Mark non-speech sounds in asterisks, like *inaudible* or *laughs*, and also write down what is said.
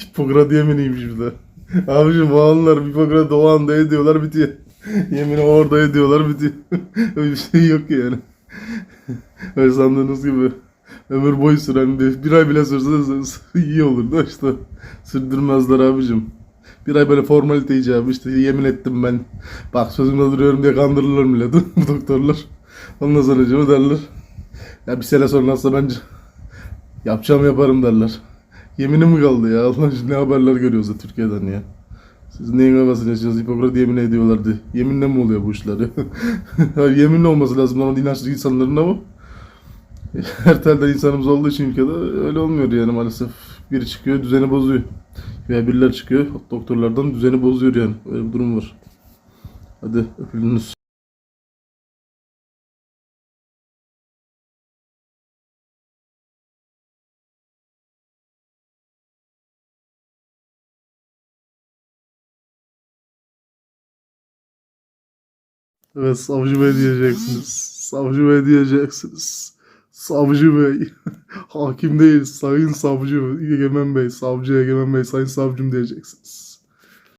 Hipokrat yeminiymiş bir de. Abicim o anlar Hipokrat o anda ediyorlar bitiyor. Yemini orada ediyorlar bitiyor. *laughs* Öyle bir şey yok yani. Öyle sandığınız gibi. Ömür boyu süren bir, bir ay bile sürse iyi olur da işte. Sürdürmezler abicim. Bir ay böyle formalite icabı işte yemin ettim ben. Bak sözümde duruyorum diye kandırırlar milleti *laughs* bu doktorlar. Ondan sonra derler. Ya bir sene sonra bence yapacağım yaparım derler. Yeminim mi kaldı ya? Allah ne haberler görüyoruz da Türkiye'den ya. Siz neyin havasını yaşıyorsunuz? Hipokrat yemin ediyorlardı. Yeminle mi oluyor bu işler? *laughs* Hayır, yeminle olması lazım normal inançlı insanların ama *laughs* her telden insanımız olduğu için ülkede öyle olmuyor yani maalesef. Biri çıkıyor düzeni bozuyor. Veya birileri çıkıyor doktorlardan düzeni bozuyor yani. Öyle bir durum var. Hadi öpülünüz. Evet savcı bey diyeceksiniz. Savcı bey diyeceksiniz. Savcı bey. *laughs* Hakim değil sayın savcı. Egemen bey. Savcı Egemen bey sayın savcım diyeceksiniz.